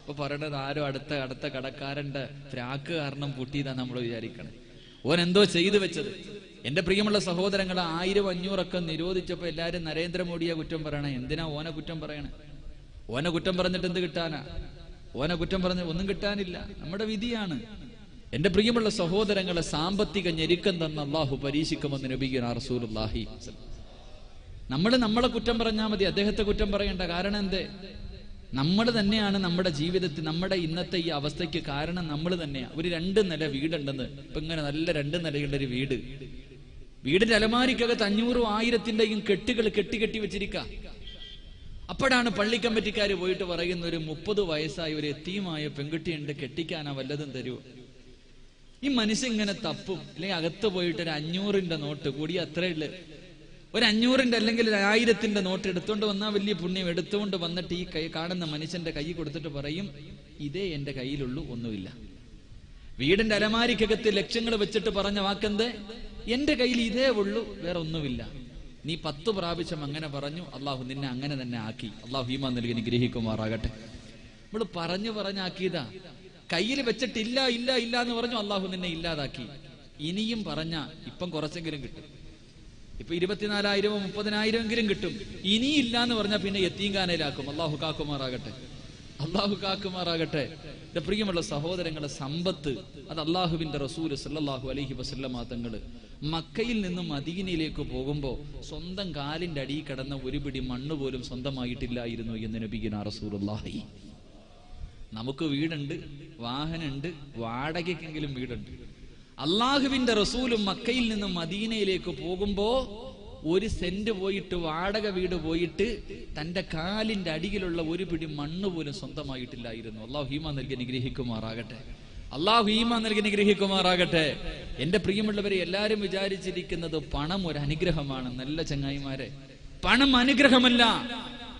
ഇപ്പൊ പറയണത് ആരോ അടുത്ത അടുത്ത കടക്കാരന്റെ ഫ്രാക്ക് കാരണം പൊട്ടിയതാ നമ്മൾ വിചാരിക്കണം. ഓൻ എന്തോ ചെയ്തു വെച്ചത്. എന്റെ പ്രിയമുള്ള സഹോദരങ്ങളെ ആയിരം അഞ്ഞൂറൊക്കെ നിരോധിച്ചപ്പോ എല്ലാരും നരേന്ദ്രമോദിയെ കുറ്റം പറയണേ. എന്തിനാ ഓനെ കുറ്റം പറയണേ? ഓനെ കുറ്റം പറഞ്ഞിട്ട് എന്ത് കിട്ടാനാ? ഓനെ കുറ്റം പറഞ്ഞ ഒന്നും കിട്ടാനില്ല. നമ്മുടെ വിധിയാണ്. എന്റെ പ്രിയമുള്ള സഹോദരങ്ങളെ സാമ്പത്തിക ഞെരുക്കം തന്ന അള്ളാഹു പരീക്ഷിക്കുമെന്ന് നബിഗിന റസൂലുള്ളാഹി നമ്മൾ നമ്മളെ കുറ്റം പറഞ്ഞാൽ മതി. അദ്ദേഹത്തെ കുറ്റം പറയണ്ട. കാരണം എന്തേ? നമ്മൾ തന്നെയാണ് നമ്മുടെ ജീവിതത്തിൽ നമ്മുടെ ഇന്നത്തെ ഈ അവസ്ഥയ്ക്ക് കാരണം നമ്മൾ തന്നെയാണ് ഒരു രണ്ട് നില വീടുണ്ടെന്ന്. ഇപ്പൊ ഇങ്ങനെ നല്ല രണ്ട് നിലയുള്ള ഒരു വീട്. വീടിന്റെ അലമാരിക്കകത്ത് അഞ്ഞൂറും ആയിരത്തിന്റെയും കെട്ടുകൾ കെട്ടി കെട്ടി വെച്ചിരിക്ക. അപ്പോഴാണ് പള്ളി കമ്മിറ്റിക്കാർ പോയിട്ട് പറയുന്ന ഒരു മുപ്പത് വയസ്സായ ഒരു എത്തിയുമായ പെൺകുട്ടിയുണ്ട് കെട്ടിക്കാനാ വല്ലതും തരുമോ ഈ മനുഷ്യൻ ഇങ്ങനെ തപ്പും അല്ലെങ്കിൽ അകത്ത് പോയിട്ട് ഒരു അഞ്ഞൂറിന്റെ നോട്ട് കൂടി അത്രേ ഒരു അഞ്ഞൂറിന്റെ അല്ലെങ്കിൽ ഒരു ആയിരത്തിന്റെ നോട്ട് എടുത്തുകൊണ്ട് വന്നാൽ വലിയ പുണ്യം എടുത്തുകൊണ്ട് വന്നിട്ട് ഈ കൈ കാണുന്ന മനുഷ്യന്റെ കൈ കൊടുത്തിട്ട് പറയും ഇതേ എന്റെ കയ്യിലുള്ളൂ ഒന്നുമില്ല. വീടിന്റെ അലമാരിക്കകത്ത് ലക്ഷ്യങ്ങൾ വെച്ചിട്ട് പറഞ്ഞ വാക്കെന്ത്? എന്റെ കയ്യിൽ ഇതേ ഉള്ളൂ വേറെ ഒന്നുമില്ല. നീ പത്ത് പ്രാവശ്യം അങ്ങനെ പറഞ്ഞു അള്ളാഹു നിന്നെ അങ്ങനെ തന്നെ ആക്കി. അള്ളാഹു ഹീമാ നൽകി നിഗ്രഹിക്കുമാറാകട്ടെ നമ്മൾ പറഞ്ഞു പറഞ്ഞാക്കിയതാ. കയ്യിൽ വെച്ചിട്ടില്ല ഇല്ല ഇല്ല എന്ന് പറഞ്ഞു അള്ളാഹു നിന്നെ ഇല്ലാതാക്കി. ഇനിയും പറഞ്ഞ ഇപ്പം കുറച്ചെങ്കിലും കിട്ടും. ഇപ്പൊ ഇരുപത്തിനാലായിരമോ മുപ്പതിനായിരം എങ്കിലും കിട്ടും. ഇനിയില്ല എന്ന് പറഞ്ഞാൽ പിന്നെ എത്തീങ്കാനയിലാക്കും അള്ളാഹു കാക്കുമാറാകട്ടെ. അള്ളാഹു കാക്കുമാറാകട്ടെ. എന്റെ പ്രിയമുള്ള സഹോദരങ്ങളെ സമ്പത്ത് അത് അള്ളാഹുവിന്റെ റസൂൽ സല്ലാഹു അലഹി വസല്ലമ തങ്ങൾ. മക്കയിൽ നിന്നും മദീനയിലേക്ക് പോകുമ്പോ സ്വന്തം കാലിന്റെ അടിയിൽ കിടന്ന ഒരു പിടി മണ്ണ് പോലും സ്വന്തമായിട്ടില്ലായിരുന്നു എന്ന് നബിഗിന റസൂലുള്ളാഹി. നമുക്ക് വീടുണ്ട് വാഹനമുണ്ട് വാടകയ്ക്കെങ്കിലും വീടുണ്ട്. അള്ളാഹുവിന്റെ റസൂലും മക്കയിൽ നിന്ന് മദീനയിലേക്ക് പോകുമ്പോ ഒരു സെന്റ് പോയിട്ട് വാടക വീട് പോയിട്ട് തന്റെ കാലിന്റെ അടിയിലുള്ള ഒരു പിടി മണ്ണ് പോലും സ്വന്തമായിട്ടില്ലായിരുന്നു. അള്ളാഹു ഹീമ നൽകി നിഗ്രഹിക്കുമാറാകട്ടെ അള്ളാഹു ഹീമ നൽകി നിഗ്രഹിക്കുമാറാകട്ടെ എന്റെ പ്രിയമുള്ളവരെ എല്ലാരും വിചാരിച്ചിരിക്കുന്നത് പണം ഒരു അനുഗ്രഹമാണ്. നല്ല ചങ്ങായിമാരെ പണം അനുഗ്രഹമല്ല.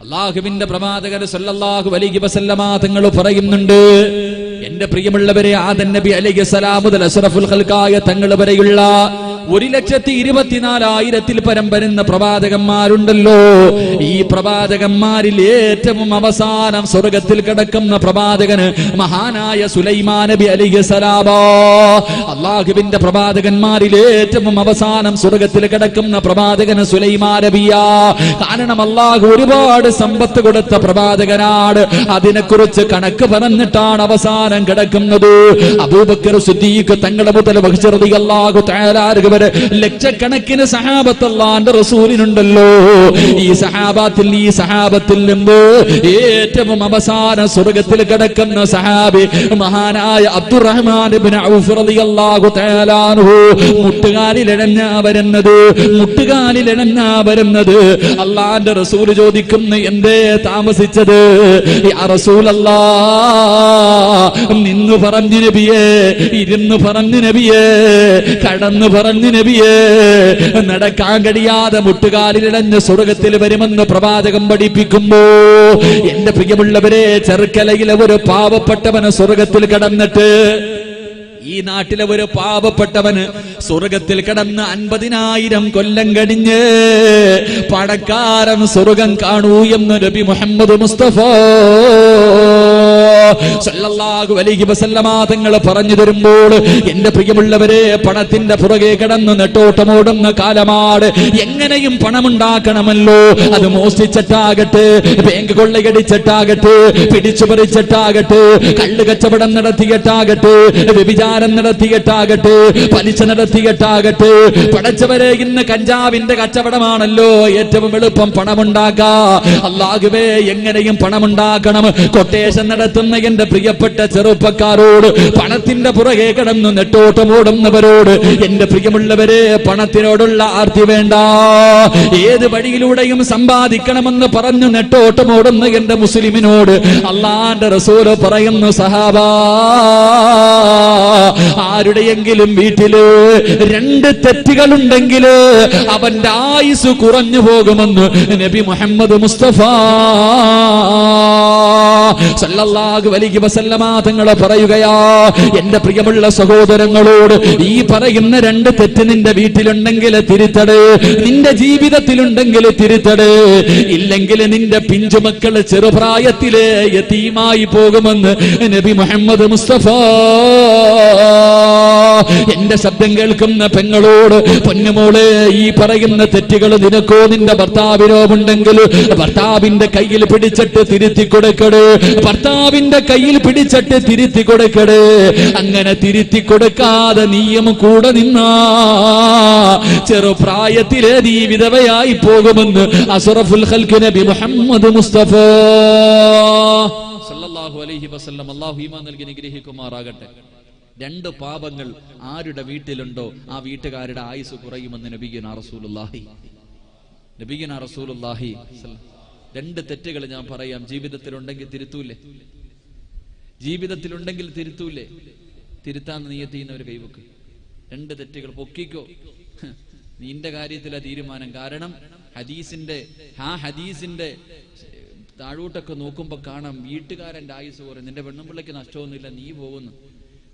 അള്ളാഹുവിന്റെ പ്രവാചകർ സല്ലല്ലാഹു അലൈഹി വസല്ലമ തങ്ങൾ പറയുന്നുണ്ട് എന്റെ പ്രിയമുള്ളവരെ ആദൻ നബി അലൈഹി സലാമുദൽ അഷ്റഫുൽ ഖൽഖായ തങ്ങൾ വരെയുള്ള ഒരു ലക്ഷത്തി ഇരുപത്തിനാലായിരത്തിൽ പരം വരുന്ന പ്രവാചകന്മാരുണ്ടല്ലോ. ഈ പ്രവാചകന്മാരിൽ ഏറ്റവും അവസാനം സ്വർഗത്തിൽ കിടക്കുന്ന പ്രവാചകന് മഹാനായ സുലൈമാൻ നബി അലൈഹി സലാമോ അള്ളാഹുവിന്റെ പ്രവാചകന്മാരിൽ ഏറ്റവും അവസാനം സ്വർഗത്തിൽ കിടക്കുന്ന പ്രവാചകന് സുലൈമാ നബിയ. കാരണം അള്ളാഹു ഒരുപാട് സമ്പത്ത് കൊടുത്ത പ്രവാചകനാണ്. അതിനെക്കുറിച്ച് കണക്ക് പറഞ്ഞിട്ടാണ് അവസാനം കിടക്കുന്നത്. അബൂബക്കർ സുദ്ദീഖ് തങ്ങളുടെ മുതൽ വഹിച്ചറുതി അള്ളാഹു തയ്യാറാകുക വരെ ലക്ഷക്കണക്കിന് സഹാബത്തല്ലാന്റെ റസൂലിനുണ്ടല്ലോ. ഈ സഹാബത്തിൽ ഈ സഹാബത്തിൽ നിന്ന് ഏറ്റവും അവസാന സ്വർഗത്തിൽ കിടക്കുന്ന സഹാബി മഹാനായ അബ്ദുറഹ്മാൻ അൻഹു. മുട്ടുകാലിലിഴഞ്ഞ വരുന്നത് അള്ളാന്റെ റസൂൽ ചോദിക്കുന്നു എന്തേ താമസിച്ചത്? നിന്ന് പറഞ്ഞു നബിയേ ഇരുന്ന് പറഞ്ഞു നബിയേ കടന്നു പറഞ്ഞു നബിയേ നടക്കാൻ കഴിയാതെ മുട്ടുകാലിലിടഞ്ഞ് സ്വർഗത്തിൽ വരുമെന്ന് പ്രവാചകം പഠിപ്പിക്കുമ്പോ എന്റെ പ്രിയമുള്ളവരെ ചെറുക്കലയിലെ ഒരു പാവപ്പെട്ടവന് സ്വർഗത്തിൽ കടന്നിട്ട് ഈ നാട്ടിലെ ഒരു പാവപ്പെട്ടവന് സ്വർഗത്തിൽ കിടന്ന് അൻപതിനായിരം കൊല്ലം കഴിഞ്ഞ് പടക്കാരൻ സ്വർഗം കാണൂ എന്ന് നബി മുഹമ്മദ് മുസ്തഫ സല്ലല്ലാഹു അലൈഹി തങ്ങൾ പറഞ്ഞു തരുമ്പോൾ എന്റെ പ്രിയമുള്ളവരെ പണത്തിന്റെ പുറകെ കിടന്ന് നെട്ടോട്ടമോടുന്ന കാലമാണ്. എങ്ങനെയും പണമുണ്ടാക്കണമല്ലോ. അത് മോഷ്ടിച്ചിട്ടാകട്ടെ ബാങ്ക് കൊള്ളയടിച്ചിട്ടാകട്ടെ പിടിച്ചു പറിച്ചിട്ടാകട്ടെ കള്ളു കച്ചവടം നടത്തിയിട്ടാകട്ടെ വ്യഭിചാരം നടത്തിയിട്ടാകട്ടെ പലിശ നടത്തിയിട്ടാകട്ടെ. പടച്ചവരെ ഇന്ന് കഞ്ചാവിന്റെ കച്ചവടമാണല്ലോ ഏറ്റവും എളുപ്പം പണമുണ്ടാക്കാ അള്ളാഹുവേ എങ്ങനെയും പണമുണ്ടാക്കണം. കൊട്ടേഷൻ നടത്തുന്ന എന്റെ പ്രിയപ്പെട്ട ചെറുപ്പക്കാരോട് പണത്തിന്റെ പുറകെ കിടന്ന് നെട്ടോട്ടമോടുന്നവരോട് എന്റെ പ്രിയമുള്ളവരെ പണത്തിനോടുള്ള ആർത്തി വേണ്ട. ഏത് വഴിയിലൂടെയും സമ്പാദിക്കണമെന്ന് പറഞ്ഞു നെട്ടോട്ടമോടുന്ന എന്റെ മുസ്ലിമിനോട് അള്ളാന്റെ റസൂൽ പറയുന്നു സഹാബാ ആരുടെയെങ്കിലും വീട്ടിൽ രണ്ട് തെറ്റുകളുണ്ടെങ്കിൽ അവന്റെ ആയുസ് കുറഞ്ഞു പോകുമെന്ന് നബി മുഹമ്മദ് മുസ്തഫ സല്ലല്ലാഹു പറയുകയാ എന്റെ പ്രിയമുള്ള സഹോദരങ്ങളോട് ഈ പറയുന്ന രണ്ട് തെറ്റ് നിന്റെ വീട്ടിലുണ്ടെങ്കിൽ തിരുത്തട് നിന്റെ ജീവിതത്തിലുണ്ടെങ്കിൽ തിരുത്തട്. ഇല്ലെങ്കിൽ നിന്റെ പിഞ്ചുമക്കൾ ചെറുപ്രായത്തിലെ യതീമായി പോകുമെന്ന് നബി മുഹമ്മദ് മുസ്തഫ എന്റെ ശബ്ദം കേൾക്കുന്ന പെങ്ങളോട് പൊന്നുമോളെ ഈ പറയുന്ന തെറ്റുകൾ നിനക്കോ നിന്റെ ഭർത്താവിനോ ഉണ്ടെങ്കിൽ ഭർത്താവിന്റെ കയ്യിൽ പിടിച്ചിട്ട് തിരുത്തി കൊടുക്കടേ. ഭർത്താവിന്റെ കയ്യിൽ പിടിച്ചിട്ട് തിരുത്തി കൊടുക്കടേ. അങ്ങനെ തിരുത്തി കൊടുക്കാതെ നീയും കൂടെ നിന്നാ. ചെറുപ്രായത്തിലെ നീ വിധവയായി പോകുമെന്ന് അസുറഫുൽ നബി മുഹമ്മദ് മുസ്തഫ. സല്ലല്ലാഹു അലൈഹി വസല്ലം. അള്ളാഹു ഈമാൻ നൽകി അനുഗ്രഹിക്കുമാറാകട്ടെ. രണ്ട് പാപങ്ങൾ ആരുടെ വീട്ടിലുണ്ടോ ആ വീട്ടുകാരുടെ ആയുസ് കുറയുമെന്ന് നബിഗിന റസൂലുള്ളാഹി. നബിഗിന റസൂലുള്ളാഹി രണ്ട് തെറ്റുകൾ ഞാൻ പറയാം. ജീവിതത്തിൽ ജീവിതത്തിലുണ്ടെങ്കിൽ തിരുത്തൂലേ? ജീവിതത്തിലുണ്ടെങ്കിൽ തിരുത്തൂലേ? തിരുത്താൻ നീയത്ത് ഒരു കൈവക്ക്. രണ്ട് തെറ്റുകൾ പൊക്കിക്കോ? നിന്റെ കാര്യത്തിലാ തീരുമാനം. കാരണം ഹദീസിന്റെ ആ ഹദീസിന്റെ താഴോട്ടൊക്കെ നോക്കുമ്പോ കാണാം വീട്ടുകാരന്റെ ആയുസ് കുറയും. നിന്റെ പെണ്ണുമ്പിള്ളയ്ക്ക് നഷ്ടമൊന്നുമില്ല. നീ പോകുന്നു.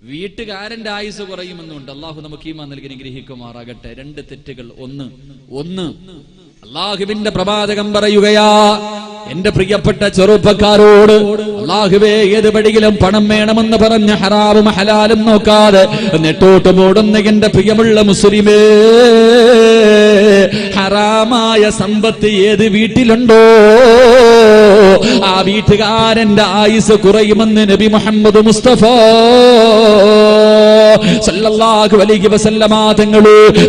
വീട്ടുകാരന്റെ ആയുസ് കുറയുമെന്നുണ്ട്. അള്ളാഹു നമുക്ക് ഈമാൻ നൽകി അനുഗ്രഹിക്കുമാറാകട്ടെ. രണ്ട് തെറ്റുകൾ. ഒന്ന് ഒന്ന് അള്ളാഹുവിന്റെ പ്രവാചകം പറയുകയാ എന്റെ പ്രിയപ്പെട്ട ചെറുപ്പക്കാരോട് അള്ളാഹുവേ ഏത് പടിയിലും പണം വേണമെന്ന് പറഞ്ഞ ഹറാവും ഹലാലും നോക്കാതെ നെട്ടോട്ട് മൂടുന്ന എന്റെ പ്രിയമുള്ള മുസ്ലിമേ ഹറാമായ സമ്പത്ത് ഏത് വീട്ടിലുണ്ടോ? ആ വീട്ടുകാരന്റെ ആയുസ് കുറയുമെന്ന് നബി മുഹമ്മദ് മുസ്തഫ സല്ലല്ലാഹു അലൈഹി വസല്ലമ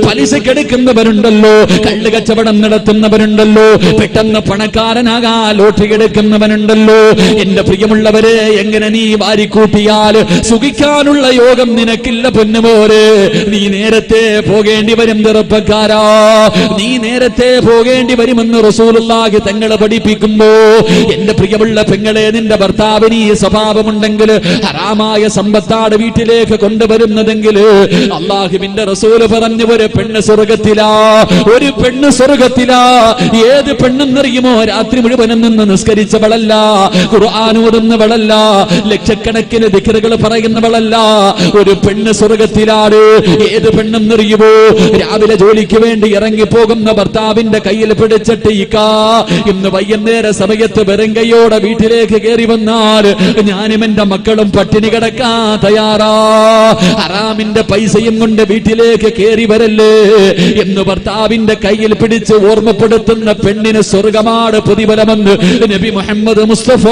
പലിശക്കെടുക്കുന്നവരുണ്ടല്ലോ കള്ള് കച്ചവടം നടത്തുന്നവരുണ്ടല്ലോ പെട്ടെന്ന് പണക്കാരനാകാ ലോട്ടറി എടുക്കുന്നവനുണ്ടല്ലോ. എന്റെ പ്രിയമുള്ളവരെ എങ്ങനെ നീ വാരിക്കൂട്ടിയാൽ സുഖിക്കാനുള്ള യോഗം നിനക്കില്ല പൊന്നുപോലെ നീ നേരത്തെ പോകേണ്ടി വരും ചെറുപ്പക്കാരാ. നീ നേരത്തെ പോകേണ്ടി വരുമെന്ന് റസൂലുള്ളാഹി തങ്ങളെ പഠിപ്പിക്കുമ്പോ എന്റെ പ്രിയമുള്ള പെങ്ങളെ നിന്റെ ഭർത്താവിന് ഈ സ്വഭാവമുണ്ടെങ്കിൽ ഹറാമായ സമ്പത്താട് വീട്ടിലേക്ക് കൊണ്ടുവരുന്നതെങ്കിൽ അള്ളാഹുവിന്റെ റസൂൽ പറഞ്ഞു ഒരു പെണ്ണ് സ്വർഗത്തിലാ ഒരു പെണ്ണ് സ്വർഗത്തിലാ. ഏത് പെണ്ണെന്നറിയുമോ രാത്രി മുഴുവനും നിന്ന് നിസ്കരിച്ചവളല്ല ഖുർആൻ ഓതുന്നവളല്ല ലക്ഷക്കണക്കിന് ദിക്കറുകൾ പറയുന്നവളല്ല ഒരു പെണ്ണ് സ്വർഗത്തിലാണ്. ഏത് പെണ്ണെന്നറിയുമോ രാവിലെ ജോലിക്ക് വേണ്ടി ഇറങ്ങി പോകുന്ന ഭർത്താവിന്റെ കയ്യിൽ പിടിച്ചിട്ട് ഇക്കാ ഇന്ന് വൈകുന്നേര സമയത്ത് വെറുങ്കയോടെ വീട്ടിലേക്ക് കയറി വന്നാൽ ഞാനും എന്റെ മക്കളും പട്ടിണി കിടക്കാ തയ്യാറാ. ഹറാമിന്റെ പൈസയും കൊണ്ട് വീട്ടിലേക്ക് കയറി വരല്ലേ? എന്ന് ഭർത്താവിന്റെ കയ്യിൽ പിടിച്ച് ഓർമ്മപ്പെടുത്തുന്ന പെണ്ണിന് സ്വർഗമാണ് പ്രതിഫലമെന്ന് നബി മുഹമ്മദ് മുസ്തഫ.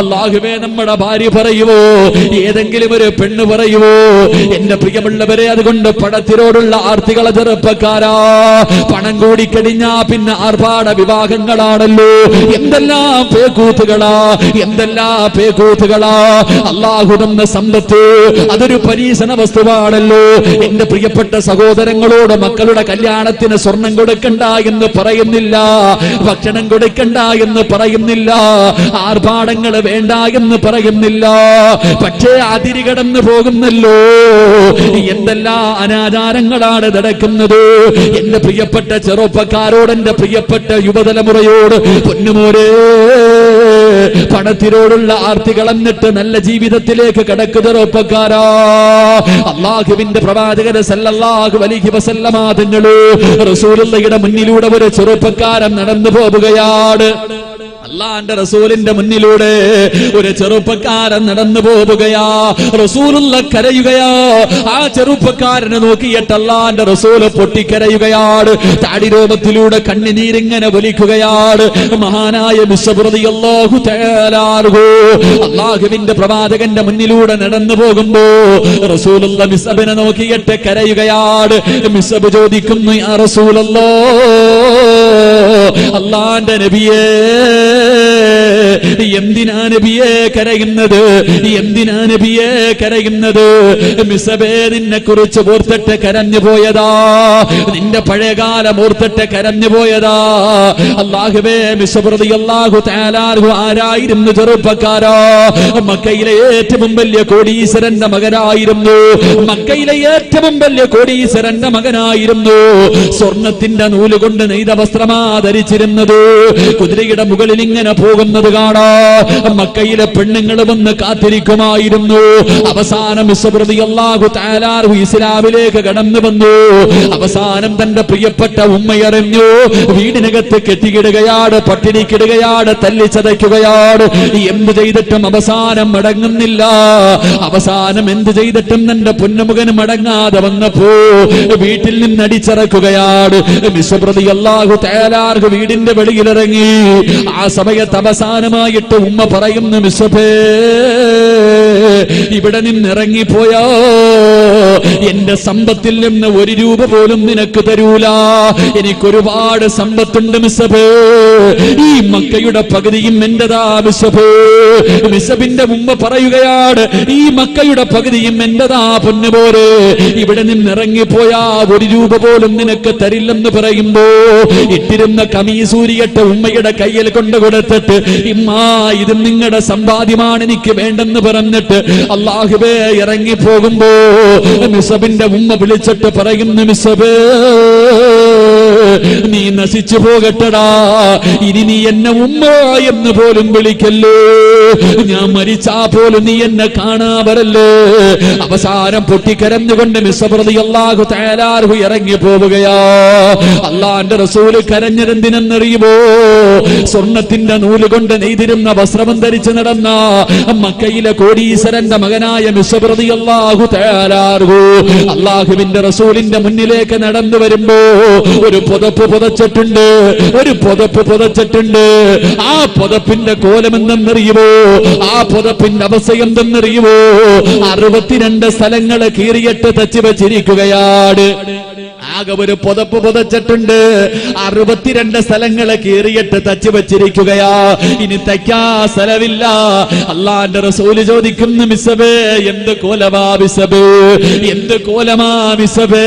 അള്ളാഹുവേ നമ്മുടെ ഭാര്യ പറയുവോ ഏതെങ്കിലും ഒരു പെണ്ണ് പറയുവോ എന്റെ പ്രിയമുള്ളവരെ അതുകൊണ്ട് പണത്തിനോടുള്ള ആർത്തികളെ ചെറുപ്പക്കാരാ. പണം കൂടി കൂടിക്കഴിഞ്ഞാ പിന്നെ ആർഭാട വിവാഹങ്ങളാണല്ലോ. എന്തെല്ലാം പേക്കൂത്തുകളാ എന്തെല്ലാം പേക്കൂത്തുകളാ. അള്ളാഹു തന്ന സമ്പത്ത് അതൊരു പരീക്ഷണ വസ്തുവാണല്ലോ. എന്റെ പ്രിയപ്പെട്ട സഹോദരങ്ങളോട് മക്കളുടെ കല്യാണത്തിന് സ്വർണം കൊടുക്കണ്ട എന്ന് പറയുന്നില്ല ഭക്ഷണം കൊടുക്കണ്ട എന്ന് പറയുന്നില്ല ആർഭാടങ്ങൾ വേണ്ട എന്ന് പറയുന്നില്ല. പക്ഷേ അതിരി കടന്നു പോകുന്നല്ലോ. എന്തെല്ലാം അനാചാരങ്ങളാണ് നടക്കുന്നത്. എന്റെ പ്രിയപ്പെട്ട ചെറുപ്പക്കാരോട് എന്റെ പ്രിയപ്പെട്ട യുവതലമുറയോട് പൊന്നുമോരേ പണത്തിനോടുള്ള ആർത്തി കളഞ്ഞിട്ട് നല്ല ജീവിതത്തിലേക്ക് കടക്കുക ചെറുപ്പക്കാരാ. അള്ളാഹുവിന്റെ പ്രവാചകര് സല്ലല്ലാഹു അലൈഹി വസല്ലമ തങ്ങൾ റസൂലുള്ളയുടെ മുന്നിലൂടെ ഒരു ചെറുപ്പക്കാരൻ നടന്നു പോവുകയാണ്. അള്ളാന്റെ റസൂലിന്റെ മുന്നിലൂടെ ഒരു ചെറുപ്പക്കാരൻ നടന്നു പോവുകയാ. റസൂലുള്ള കരയുകയാ. ആ ചെറുപ്പക്കാരനെ നോക്കിയിട്ട് അള്ളാന്റെ റസൂൽ പൊട്ടിക്കരയുകയാണ്. താടിരോമത്തിലൂടെ കണ്ണിനീരിങ്ങനെ വലിക്കുകയാണ്. മഹാനായ ബിഷപ്രതി അള്ളാഹു അള്ളാഹുവിന്റെ പ്രവാചകന്റെ മുന്നിലൂടെ നടന്നു പോകുമ്പോ റസൂലുള്ള മിസബിനെ നോക്കിയിട്ട് കരയുകയാണ്. മിസബ് ചോദിക്കുന്നു ആ റസൂലല്ലോ അള്ളാന്റെ നബിയേ എന്തിനാ നബിയെ കരയുന്നത്? എന്തിനാ നബിയെ കരയുന്നത്? മിസബേ നിന്നെ കുറിച്ച് ഓർത്തിട്ട് കരഞ്ഞു പോയതാ. നിന്റെ പഴയകാലം ഓർത്തിട്ട് കരഞ്ഞു പോയതാ. അള്ളാഹുബേ മിസപ്രതി അള്ളാഹു താലാർഹു ആരായിരുന്നു ചെറുപ്പക്കാരോ? മക്കയിലെ ഏറ്റവും വലിയ കോടീശ്വരന്റെ മകനായിരുന്നു. മക്കയിലെ ഏറ്റവും വലിയ കോടീശ്വരന്റെ മകനായിരുന്നു. സ്വർണത്തിന്റെ നൂൽ കൊണ്ട് നെയ്ത ധരിച്ചു സഞ്ചരിച്ചിരുന്നത് കുതിരയുടെ മുകളിൽ ഇങ്ങനെ പോകുന്നത് കാണാ. മക്കയിലെ പെണ്ണുങ്ങൾ വന്ന് കാത്തിരിക്കുമായിരുന്നു. അവസാനം ഇസ്രതി അള്ളാഹു താലാർഹു ഇസ്ലാമിലേക്ക് കടന്നു വന്നു. അവസാനം തന്റെ പ്രിയപ്പെട്ട ഉമ്മയറിഞ്ഞു വീടിനകത്ത് കെട്ടിക്കിടുകയാണ് പട്ടിണിക്കിടുകയാണ് തല്ലിച്ചതയ്ക്കുകയാണ് എന്ത് ചെയ്തിട്ടും അവസാനം മടങ്ങുന്നില്ല. അവസാനം എന്ത് ചെയ്തിട്ടും തന്റെ പൊന്നുമുഖന് മടങ്ങാതെ വന്നപ്പോ വീട്ടിൽ നിന്ന് അടിച്ചിറക്കുകയാണ്. വിശ്വപ്രതി അള്ളാഹു തയ്യാലാർഹു വീടിന്റെ വെളിയിലിറങ്ങി ആ സമയത്ത് അവസാനമായിട്ട് ഉമ്മ പറയുന്നു മിസ്സഫേ ഇവിടെ നിന്നിറങ്ങിപ്പോയോ. എന്റെ സമ്പത്തിൽ നിന്ന് ഒരു രൂപ പോലും നിനക്ക് തരൂല. എനിക്കൊരുപാട് സമ്പത്തുണ്ട് മിസ്സബേ ഈ മക്കയുടെ പകുതിയും എന്റെതാ മിസ്സബേ മിസ്സബിന്റെ ഉമ്മ പറയുകയാണ് ഈ മക്കയുടെ പകുതിയും എന്റെതാ പൊന്നുപോലെ. ഇവിടെ നിന്നിറങ്ങിപ്പോയാ ഒരു രൂപ പോലും നിനക്ക് തരില്ലെന്ന് പറയുമ്പോ ഇട്ടിരുന്ന കമീസൂരിയട്ട് ഉമ്മയുടെ കയ്യിൽ കൊണ്ടു കൊടുത്തിട്ട് ഇമ്മാ ഇത് നിങ്ങളുടെ സമ്പാദ്യമാണ് എനിക്ക് വേണ്ടെന്ന് പറഞ്ഞിട്ട് അള്ളാഹുബേ ഇറങ്ങി പോകുമ്പോ മിസബിന്റെ ഉമ്മ വിളിച്ചിട്ട് പറയുന്നു മിസബേ നീ നശിച്ചു പോകട്ടടാ. ഇനി നീ എന്നെ ഉമ്മ എന്ന് പോലും വിളിക്കല്ലേ. ഞാൻ മരിച്ചാ പോലും നീ എന്നെ കാണാവരല്ലേ. അവസാനം പൊട്ടിക്കരഞ്ഞുകൊണ്ട് മിസ്സപ്രതി അള്ളാഹു തയ്യാറു ഇറങ്ങി പോവുകയാ. അള്ളാന്റെ റസൂൽ കരഞ്ഞതെന്തിനെന്നറിയുമോ? സ്വർണത്തിന്റെ നൂൽ കൊണ്ട് നെയ്തിരുന്ന വസ്ത്രം ധരിച്ചു നടന്ന മക്കയിലെ കോടീശ്വരന്റെ മകനായ മിസ്സപ്രതി അള്ളാഹു തയ്യാറു അള്ളാഹുവിന്റെ റസൂലിന്റെ മുന്നിലേക്ക് നടന്നു വരുമ്പോ ഒരു പുതപ്പ് പുതച്ചിട്ടുണ്ട് ഒരു പുതപ്പ് പുതച്ചിട്ടുണ്ട്. ആ പുതപ്പിന്റെ കോലം എന്തെന്നറിയുമോ ആ പുതപ്പിന്റെ അവസ്ഥ എന്തെന്നറിയുമോ അറുപത്തിരണ്ട് സ്ഥലങ്ങൾ കീറിയിട്ട് തച്ചു വെച്ചിരിക്കുകയാണ്. ആകെ ഒരു പുതപ്പ് പുതച്ചിട്ടുണ്ട്. അറുപത്തിരണ്ട് സ്ഥലങ്ങളെ കീറിയിട്ട് തച്ചു വെച്ചിരിക്കുകയാ. ഇനി തയ്ക്കാ സ്ഥലമില്ല അള്ളാന്റെ റസൂൽ ചോദിക്കുന്നു മിസബേ എന്ത് കോലമാ മിസബേ എന്ത് കോലമാ മിസബേ